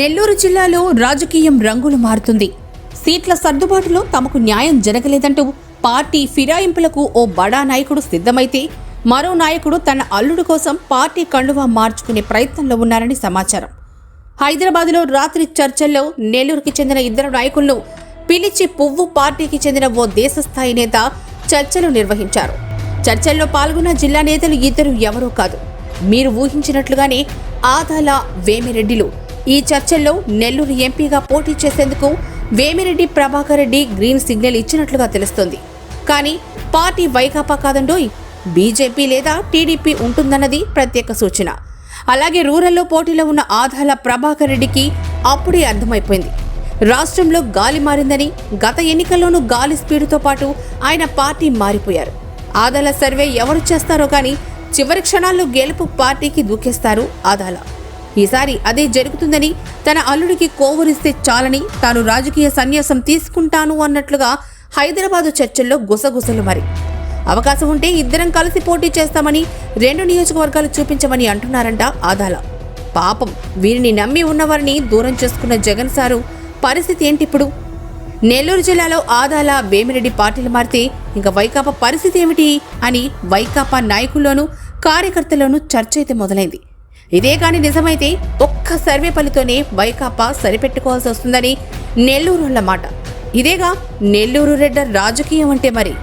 నెల్లూరు జిల్లాలో రాజకీయం రంగులు మారుతుంది. సీట్ల సర్దుబాటులో తమకు న్యాయం జరగలేదంటూ పార్టీ ఫిరాయింపులకు ఓ బడా నాయకుడు సిద్ధమైతే మరో నాయకుడు తన అల్లుడు కోసం పార్టీ కండువా మార్చుకునే ప్రయత్నంలో ఉన్నారని సమాచారం. హైదరాబాద్లో రాత్రి చర్చల్లో నెల్లూరుకి చెందిన ఇద్దరు నాయకులను పిలిచి పువ్వు పార్టీకి చెందిన ఓ దేశస్థాయి నేత చర్చలు నిర్వహించారు. చర్చల్లో పాల్గొన్న జిల్లా నేతలు ఇద్దరు ఎవరూ కాదు. మీరు ఊహించినట్లుగానే ఆదాల వేమిరెడ్డిలు ఈ చర్చల్లో నెల్లూరు ఎంపీగా పోటీ చేసేందుకు వేమిరెడ్డి ప్రభాకర్ రెడ్డి గ్రీన్ సిగ్నల్ ఇచ్చినట్లుగా తెలుస్తోంది. కానీ పార్టీ వైకాపా కాదండోయ్ బీజేపీ లేదా టీడీపీ ఉంటుందన్నది ప్రత్యేక సూచన. అలాగే రూరల్లో పోటీలో ఉన్న ఆధాల ప్రభాకర్ రెడ్డికి అప్పుడే అర్థమైపోయింది. రాష్ట్రంలో గాలి మారిందని గత ఎన్నికల్లోనూ గాలి స్పీడుతో పాటు ఆయన పార్టీ మారిపోయారు. ఆదాల సర్వే ఎవరు చేస్తారో కానీ చివరి క్షణాల్లో గెలుపు పార్టీకి దూకేస్తారు ఆదాల ఈసారి అదే జరుగుతుందని తన అల్లుడికి కోవరిస్తే చాలని తాను రాజకీయ సన్యాసం తీసుకుంటాను అన్నట్లుగా హైదరాబాదు చర్చల్లో గుసగుసలు మరి. అవకాశం ఉంటే ఇద్దరం కలిసి పోటీ చేస్తామని రెండు నియోజకవర్గాలు చూపించమని అంటున్నారంట ఆదాల. పాపం వీరిని నమ్మి ఉన్నవారిని దూరం చేసుకున్న జగన్ సారు పరిస్థితి ఏంటిప్పుడు? నెల్లూరు జిల్లాలో ఆదాల వేమిరెడ్డి పార్టీలు మారితే ఇంకా వైకాపా పరిస్థితి ఏమిటి అని వైకాపా నాయకుల్లోనూ కార్యకర్తల్లోనూ చర్చ అయితే మొదలైంది. ఇదే కాని నిజమైతే ఒక్క సర్వే పనితోనే వైకాపా సరిపెట్టుకోవాల్సి వస్తుందని నెల్లూరు మాట ఇదేగా నెల్లూరు రెడ్డ రాజకీయం అంటే మరి.